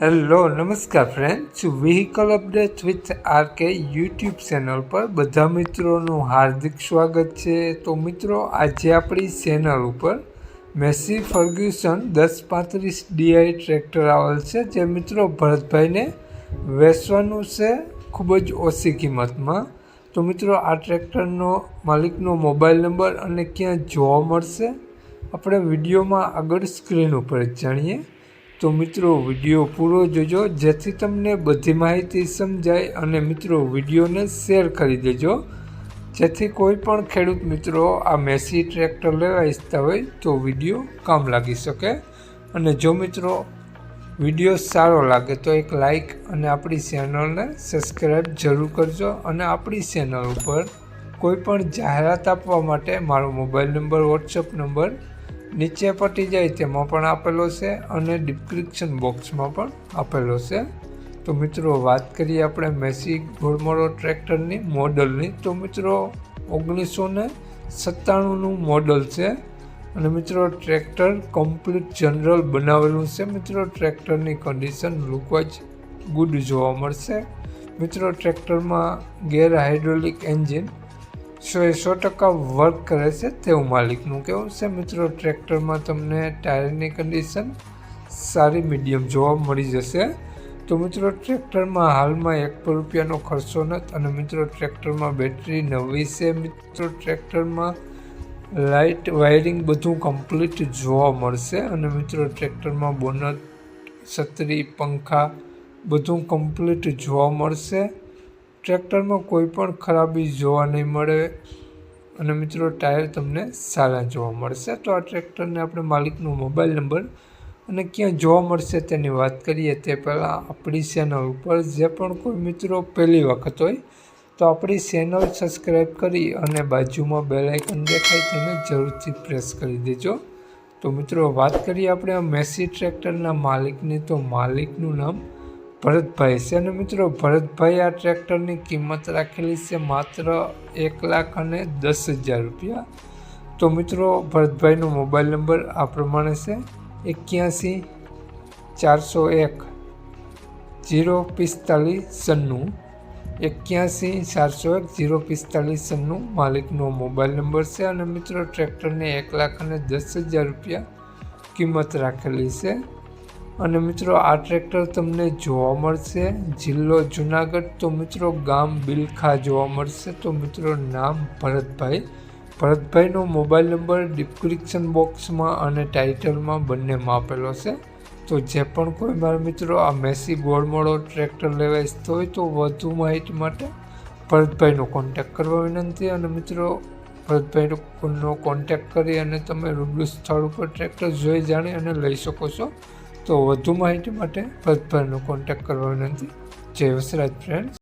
Hello નમસ્કાર friends vehicle update with RK YouTube channel પર બધા મિત્રોનું હાર્દિક સ્વાગત છે. તો મિત્રો, આજે આપણી ચેનલ ઉપર મેસી ફર્ગ્યુસન દસ પાંત્રીસ ડીઆઈ ટ્રેક્ટર આવેલ છે, જે મિત્રો ભરતભાઈને વેચવાનું છે ખૂબ જ ઓછી કિંમતમાં. તો મિત્રો, આ ટ્રેક્ટરનો માલિકનો મોબાઈલ નંબર અને ક્યાં જોવા મળશે, આપણે વિડીયોમાં આગળ સ્ક્રીન ઉપર જાણીએ. તો મિત્રો, વીડિયો પૂરો જોજો, જેથી તમને બધી માહિતી સમજાય અને મિત્રો, વિડીયોને શેર કરી દેજો. જેથી કોઈ પણ ખેડૂત મિત્રો આ મેસી ટ્રેક્ટર લેવા ઈચ્છતા હોય, તો વીડિયો કામ લાગી શકે. અને જો મિત્રો, વીડિયો સારો લાગે, તો એક લાઈક અને આપણી ચેનલને સબસ્ક્રાઈબ જરૂર કરજો. અને આપણી ચેનલ ઉપર કોઈ પણ જાહેરાત આપવા માટે મારો મોબાઈલ નંબર વોટ્સઅપ નંબર નીચે પટી જાય તેમાં પણ આપેલો છે અને ડિસ્ક્રિપ્શન બોક્સમાં પણ આપેલો છે. તો મિત્રો, વાત કરીએ આપણે મેસી ઘોડમોડો ટ્રેક્ટરની મોડલની. તો મિત્રો ઓગણીસો ને સત્તાણુંનું મોડલ છે અને મિત્રો, ટ્રેક્ટર કમ્પ્લીટ જનરલ બનાવેલું છે. મિત્રો, ટ્રેક્ટરની કન્ડિશન લુકવાઇઝ ગુડ જોવા મળશે. મિત્રો, ટ્રેક્ટરમાં ગેર હાઇડ્રોલિક એન્જિન સો એ સો ટકા વર્ક કરે છે તેવું માલિકનું કહેવું છે. મિત્રો, ટ્રેક્ટરમાં તમને ટાયરની કન્ડિશન સારી મીડિયમ જોવા મળી જશે. તો મિત્રો, ટ્રેક્ટરમાં હાલમાં એક પર રૂપિયાનો ખર્ચો નથી અને મિત્રો, ટ્રેક્ટરમાં બેટરી નવી છે. મિત્રો, ટ્રેક્ટરમાં લાઇટ વાયરિંગ બધું કમ્પ્લીટ જોવા મળશે અને મિત્રો, ટ્રેક્ટરમાં બોનટ છત્રી, પંખા બધું કમ્પ્લીટ જોવા મળશે. ટ્રેક્ટરમાં કોઈ પણ ખરાબી જોવા નહીં મળે અને મિત્રો, ટાયર તમને સારા જોવા મળશે. તો આ ટ્રેક્ટરને આપણે માલિકનો મોબાઈલ નંબર અને ક્યાં જોવા મળશે તેની વાત કરીએ તે પહેલાં આપણી ચેનલ ઉપર. જે પણ કોઈ મિત્રો પહેલી વખત હોય તો આપણી ચેનલ સબસ્ક્રાઈબ કરી અને બાજુમાં બેલ આઇકન દેખાય તેને જરૂરથી પ્રેસ કરી દેજો. તો મિત્રો, વાત કરીએ આપણે મેસી ટ્રેક્ટરના માલિકની. તો માલિકનું નામ ભરતભાઈ છે અને મિત્રો? ભરતભાઈ આ ટ્રેક્ટરની કિંમત રાખેલી છે માત્ર એક લાખ અને દસ હજાર રૂપિયા. તો મિત્રો, ભરતભાઈનો મોબાઈલ નંબર આ પ્રમાણે છે. એક્યાસી ચારસો એક જીરો પિસ્તાલીસ સન્નું એક્યાસી ચારસો એક જીરો પિસ્તાલીસ સન્નું માલિકનો મોબાઈલ નંબર છે અને મિત્રો, ટ્રેક્ટરને એક લાખ અને દસ હજાર રૂપિયા કિંમત રાખેલી છે. અને મિત્રો, આ ટ્રેક્ટર તમને જોવા મળશે. જિલ્લો જુનાગઢ, તો મિત્રો, ગામ બિલખા જોવા મળશે. તો મિત્રો, નામ ભરતભાઈ. ભરતભાઈનો મોબાઈલ નંબર ડિસ્ક્રિપ્શન બોક્સમાં અને ટાઇટલમાં બંનેમાં આપેલો છે. તો જે પણ કોઈ મારા મિત્રો, આ મેસી ગોળમોળો ટ્રેક્ટર લેવા ઈચ્છતો હોય તો વધુ માહિતી માટે ભરતભાઈનો કોન્ટેક્ટ કરવા વિનંતી. અને મિત્રો, ભરતભાઈનો કોન્ટેક્ટ કરી અને તમે રૂબરૂ સ્થળ ઉપર ટ્રેક્ટર જોઈ, જાણી અને લઈ શકો છો. તો વધુ માહિતી માટે ભરતભાઈનો કોન્ટેક્ટ કરવા વિનંતી. જય વસરાજ ફ્રેન્ડ્સ